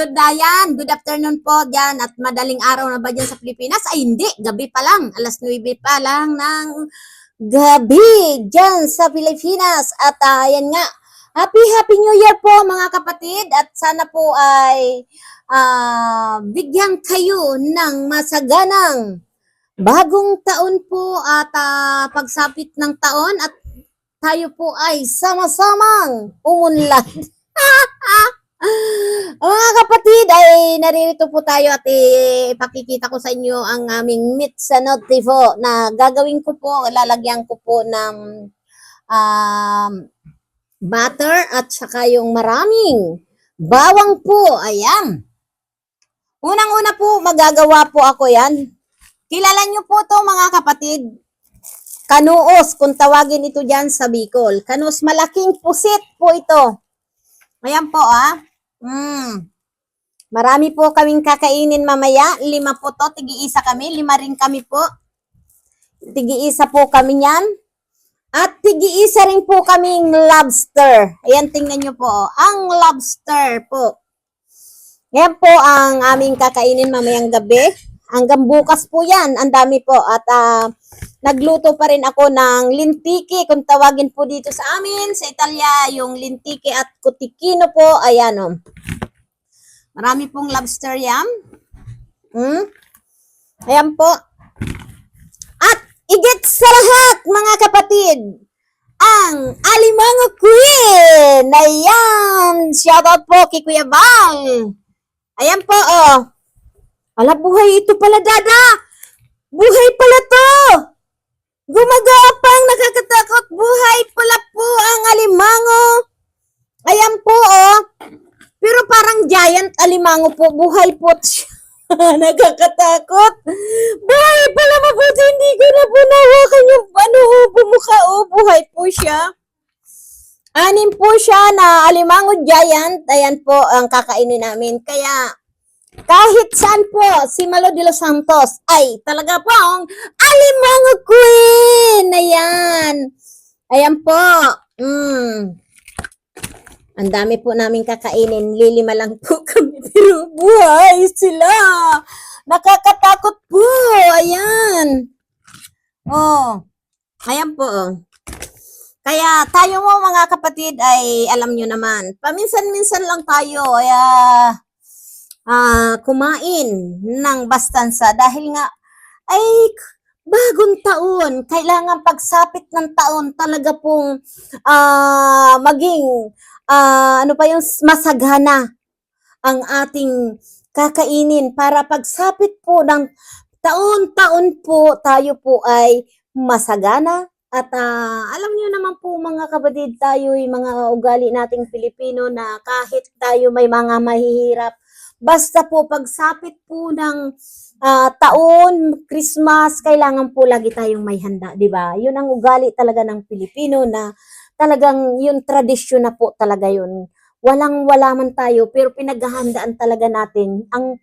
good Dayan. Good afternoon po dyan. At madaling araw na ba dyan sa Pilipinas? Ay hindi, gabi pa lang. Alas 9 pa lang ng gabi dyan sa Pilipinas. At ah, ayan nga, Happy Happy New Year po mga kapatid. At sana po ay ah, bigyan kayo ng masaganang bagong taon po at ah, pagsapit ng taon at tayo po ay sama-samang umunlad. Mga kapatid, ay naririto po tayo at ipakikita ko sa inyo ang aming meat sa notifo na gagawin ko po, lalagyan ko po ng um, butter at saka yung maraming bawang po. Ayan. Unang-una po, magagawa po ako yan. Kilala nyo po to mga kapatid. Kanuos, kung tawagin ito dyan sa Bicol. Kanuos, malaking pusit po ito. Ayan po ah. Mm. Marami po kaming kakainin mamaya. Lima po to, tigi-isa kami. Lima rin kami po. Tigi-isa po kami yan. At tigi-isa rin po kaming lobster. Ayan, tingnan nyo po. oh. Ang lobster po. Yan po ang aming kakainin mamayang gabi. Hanggang bukas po yan. Ang dami po. At ah, nagluto pa rin ako ng lintiki. Kung tawagin po dito sa amin, sa Italia, yung lintiki at kutikino po. Ayan o. Marami pong lobster yam. Hmm? Ayan po. At igit sa lahat, mga kapatid, ang Alimango Queen. Ayan. Shoutout po kay Kuya Bang. Ayan po, oh. Ala, buhay ito pala, Dada. Buhay pala to. Gumagapang, nakakatakot. Buhay pala po ang alimango. Ayan po, oh. Pero parang giant alimango po. Buhay po nakakatakot. Buhay pala mabuti. Hindi ko na po nawakan yung ano, oh, bumukha, oh. Buhay po siya. Anim po siya na alimango giant. Ayan po ang kakainin namin. Kaya, kahit saan po, si Malo de los Santos ay talaga po ang alimango queen. Ayan. Ayan po. Mm. Ang dami po namin kakainin. Lilima lang po kami. Pero buhay sila. Nakakatakot po. Ayan. Oh. Ayan po. Kaya tayo mo mga kapatid ay alam nyo naman. Paminsan-minsan lang tayo. Kaya ah, kumain ng bastansa dahil nga ay bagong taon, kailangan pagsapit ng taon talaga pong ah, maging ah, ano pa yung masagana ang ating kakainin para pagsapit po ng taon-taon po tayo po ay masagana at ah, alam niyo naman po mga kapatid tayo ay mga ugali nating Pilipino na kahit tayo may mga mahihirap Basta po pagsapit po ng ah, taon, Christmas, kailangan po lagi tayong may handa, 'di ba? 'Yun ang ugali talaga ng Pilipino na talagang 'yun tradisyon na po talaga 'yun. Walang wala man tayo pero pinaghahandaan talaga natin ang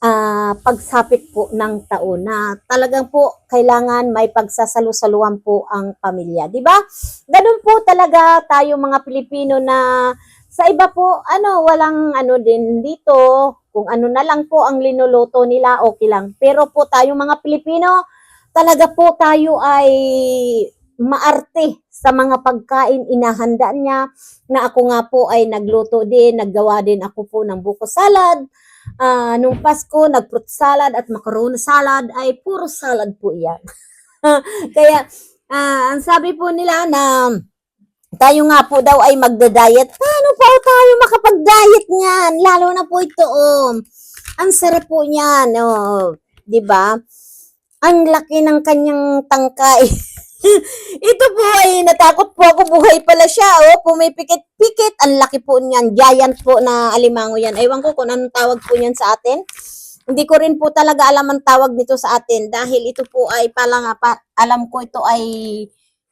ah, pagsapit po ng taon na talagang po kailangan may pagsasalu-saluhan po ang pamilya, 'di ba? Ganun po talaga tayo mga Pilipino na sa iba po, ano, walang ano din dito, kung ano na lang po ang linuluto nila, okay lang. Pero po tayo mga Pilipino, talaga po tayo ay maarte sa mga pagkain inahanda niya na ako nga po ay nagluto din, naggawa din ako po ng buko salad. Ah, nung Pasko, nag-fruit salad at macaroni salad ay puro salad po iyan. Kaya, ah, ang sabi po nila na tayo nga po daw ay magda-diet. Paano po tayo makapag-diet niyan? Lalo na po ito, oh. Ang sarap po niyan, oh. 'Di ba? Ang laki ng kanyang tangkay. ito po ay natakot po ako. Buhay pala siya, oh. Pumipikit-pikit. Ang laki po niyan. Giant po na alimango yan. Ewan ko kung anong tawag po niyan sa atin. Hindi ko rin po talaga alam ang tawag nito sa atin dahil ito po ay pala nga pa, alam ko ito ay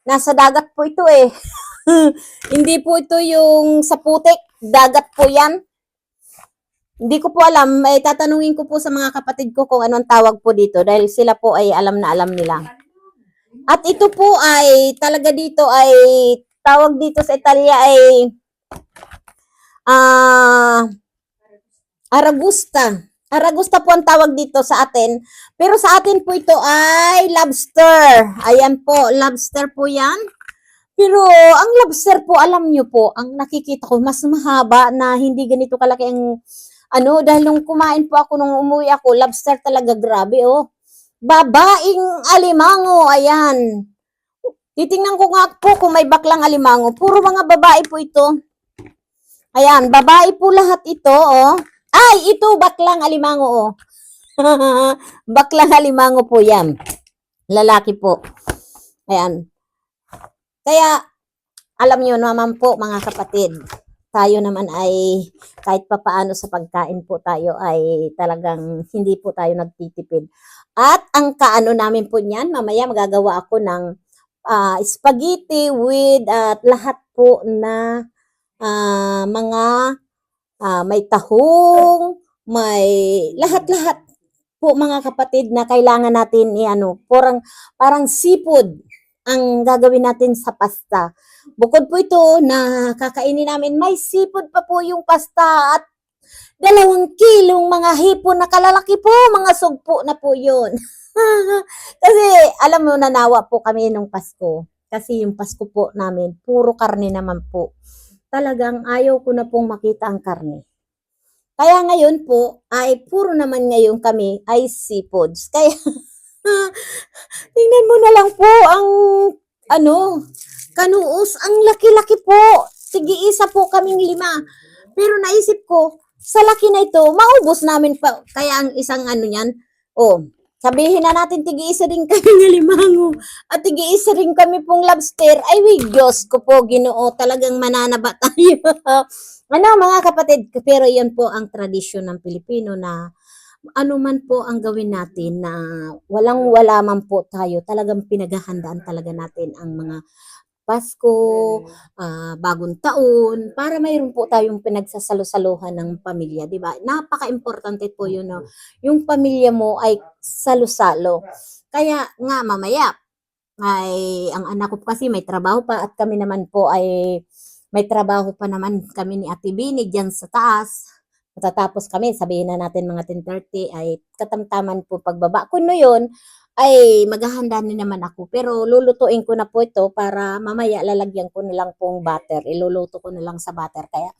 nasa dagat po ito eh. Hindi po ito yung sa putik, dagat po yan. Hindi ko po alam, may tatanungin ko po sa mga kapatid ko kung anong tawag po dito dahil sila po ay alam na alam nila. At ito po ay talaga dito ay tawag dito sa Italia ay ah Aragusta. Aragusta po ang tawag dito sa atin. Pero sa atin po ito ay lobster. Ayan po, lobster po yan. Pero ang lobster po, alam nyo po, ang nakikita ko, mas mahaba na hindi ganito kalaki ang ano, dahil nung kumain po ako nung umuwi ako, lobster talaga grabe, oh. Babaing alimango, ayan. Titingnan ko nga po kung may baklang alimango. Puro mga babae po ito. Ayan, babae po lahat ito, oh. Ay, ito baklang alimango, oh. baklang alimango po yan. Lalaki po. Ayan. Kaya, alam nyo naman po, mga kapatid, tayo naman ay kahit papaano sa pagkain po tayo ay talagang hindi po tayo nagtitipid. At ang kaano namin po niyan, mamaya magagawa ako ng ah, spaghetti with at lahat po na ah, mga ah, may tahong, may lahat-lahat po mga kapatid na kailangan natin i-ano, parang, parang seafood ang gagawin natin sa pasta. Bukod po ito na kakainin namin, may seafood pa po yung pasta at dalawang kilong mga hipon na kalalaki po, mga sugpo na po yun. Kasi alam mo, nanawa po kami nung Pasko. Kasi yung Pasko po namin, puro karne naman po. Talagang ayaw ko na pong makita ang karne. Kaya ngayon po, ay puro naman ngayon kami ay seafoods. Kaya, tingnan mo na lang po ang, ano, kanuos, ang laki-laki po. Tig-iisa po kaming lima. Pero naisip ko, sa laki na ito, maubos namin pa. Kaya ang isang ano yan, oh, sabihin na natin tig-iisa rin kami ng limango at tig-iisa rin kami pong lobster. Ay, wi, Diyos ko po, ginoo, talagang mananaba tayo. ano mga kapatid, pero yan po ang tradisyon ng Pilipino na ano man po ang gawin natin na walang wala man po tayo, talagang pinaghahandaan talaga natin ang mga Pasko, ah, bagong taon, para mayroon po tayong pinagsasalo-saluhan ng pamilya, di ba? Napaka-importante po yun, no? yung pamilya mo ay salo-salo. Kaya nga mamaya, ay ang anak ko kasi may trabaho pa at kami naman po ay may trabaho pa naman kami ni Ate Bini dyan sa taas. Matatapos kami, sabihin na natin mga 10.30 ay katamtaman po pagbaba. Kuno yun, ay maghahanda na naman ako. Pero lulutuin ko na po ito para mamaya lalagyan ko na lang pong butter. Iluluto ko na lang sa butter. Kaya,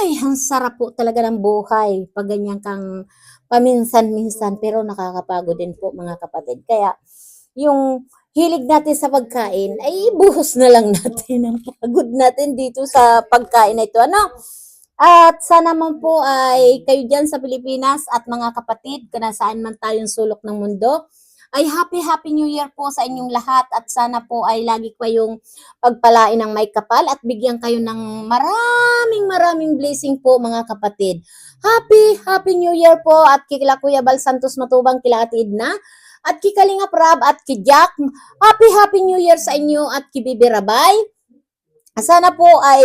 ay, ang sarap po talaga ng buhay. Pag ganyan kang paminsan-minsan, pero nakakapagod din po mga kapatid. Kaya, yung hilig natin sa pagkain, ay buhos na lang natin ang pagod natin dito sa pagkain na ito. Ano? At sana man po ay kayo dyan sa Pilipinas at mga kapatid, kung nasaan man tayong sulok ng mundo, ay happy happy new year po sa inyong lahat at sana po ay lagi kayong pagpalain ng may kapal at bigyan kayo ng maraming maraming blessing po mga kapatid. Happy happy new year po at kila Kuya Bal Santos Matubang kila Ate Edna at kay Kalinga Prab at Jack. Happy happy new year sa inyo at kay Bibi Rabay. Sana po ay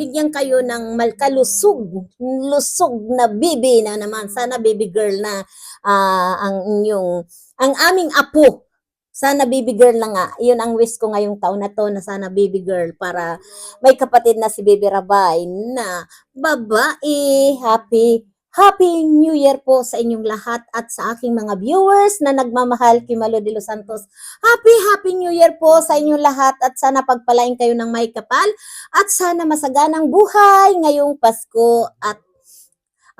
bigyan kayo ng malkalusog, lusog na bibi na naman. Sana baby girl na ah, ang inyong, ang aming apo. Sana baby girl na nga. Yun ang wish ko ngayong taon na to na sana baby girl para may kapatid na si Baby Rabay na babae. Happy Happy New Year po sa inyong lahat at sa aking mga viewers na nagmamahal kay Malo de los Santos. Happy Happy New Year po sa inyong lahat at sana pagpalain kayo ng may kapal at sana masaganang buhay ngayong Pasko at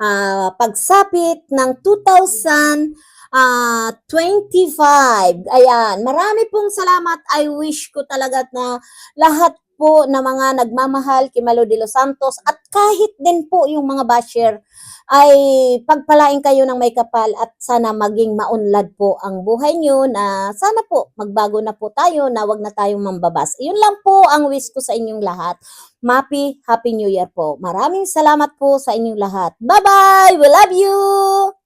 ah, pagsapit ng 2000 ah 25. Ayan, marami pong salamat. I wish ko talaga na lahat po na mga nagmamahal kay Malo de los Santos at kahit din po yung mga basher ay pagpalain kayo ng may kapal at sana maging maunlad po ang buhay nyo na sana po magbago na po tayo na wag na tayong mambabas. Yun lang po ang wish ko sa inyong lahat. Happy, Happy New Year po. Maraming salamat po sa inyong lahat. Bye-bye! We love you!